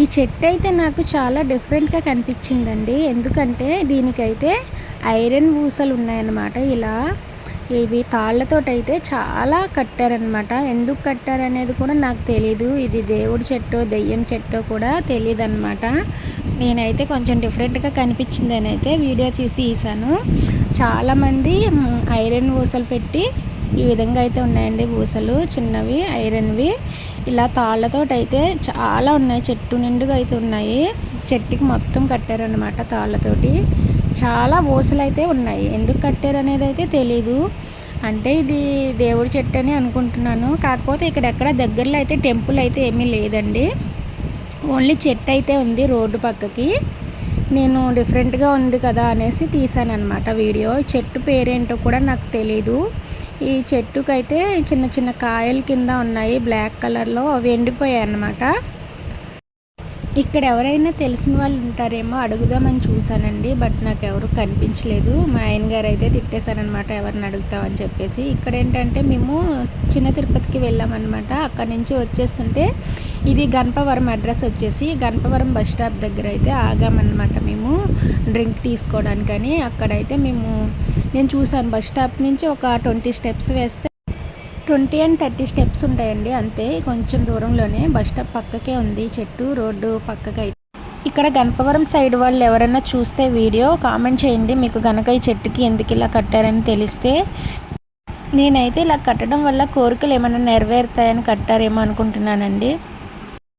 ఈ చెట్టు అయితే నాకు చాలా డిఫరెంట్గా కనిపించిందండి. ఎందుకంటే దీనికైతే ఐరన్ ఊసలు ఉన్నాయన్నమాట ఇలా. ఇవి తాళ్ళతోటైతే చాలా కట్టారనమాట ఎందుకు కట్టారనేది కూడా నాకు తెలీదు. ఇది దేవుడి చెట్టు దెయ్యం చెట్టు కూడా తెలియదు అనమాట నేనైతే కొంచెం డిఫరెంట్గా కనిపించిందని అయితే వీడియో తీసి తీసాను చాలామంది ఐరన్ ఊసలు పెట్టి ఈ విధంగా అయితే ఉన్నాయండి బూసలు చిన్నవి ఐరన్వి. ఇలా తాళ్ళతోటి అయితే చాలా ఉన్నాయి. చెట్టు నిండుగా అయితే ఉన్నాయి. చెట్టుకి మొత్తం కట్టారనమాట తాళ్ళతోటి. చాలా ఊసలు అయితే ఉన్నాయి. ఎందుకు కట్టారు అనేది అయితే తెలీదు. అంటే ఇది దేవుడి చెట్టు అని అనుకుంటున్నాను. కాకపోతే ఇక్కడ ఎక్కడ దగ్గరలో అయితే టెంపుల్ అయితే ఏమీ లేదండి. ఓన్లీ చెట్టు అయితే ఉంది రోడ్డు పక్కకి. నేను డిఫరెంట్గా ఉంది కదా అనేసి తీసాను అనమాట వీడియో. చెట్టు పేరేంటో కూడా నాకు తెలీదు. ఈ చెట్టుకైతే చిన్న చిన్న కాయలు కింద ఉన్నాయి బ్లాక్ కలర్లో అవి ఎండిపోయాయి అన్నమాట ఇక్కడ ఎవరైనా తెలిసిన వాళ్ళు ఉంటారేమో అడుగుదామని చూసానండి బట్ నాకు ఎవరు కనిపించలేదు. మా ఆయన గారు అయితే తిట్టేశారనమాట ఎవరిని అడుగుతామని చెప్పేసి. ఇక్కడ ఏంటంటే మేము చిన్న తిరుపతికి వెళ్ళామన్నమాట. అక్కడ నుంచి వచ్చేస్తుంటే ఇది గణపవరం అడ్రస్ వచ్చేసి గణపవరం బస్ స్టాప్ దగ్గర అయితే ఆగామన్నమాట మేము డ్రింక్ తీసుకోవడానికని. అక్కడైతే మేము నేను చూసాను బస్ స్టాప్ నుంచి ఒక ట్వంటీ స్టెప్స్ వేస్తే ట్వంటీ అండ్ థర్టీ స్టెప్స్ ఉంటాయండి అంతే. కొంచెం దూరంలోనే బస్ స్టాప్ పక్కకే ఉంది చెట్టు రోడ్డు పక్కకి. అయితే ఇక్కడ గణపవరం సైడ్ వాళ్ళు ఎవరైనా చూస్తే వీడియో కామెంట్ చేయండి. మీకు గనక ఈ చెట్టుకి ఎందుకు ఇలా కట్టారని తెలిస్తే నేనైతే ఇలా కట్టడం వల్ల కోరికలు ఏమైనా నెరవేరుతాయని కట్టారేమో అనుకుంటున్నానండి.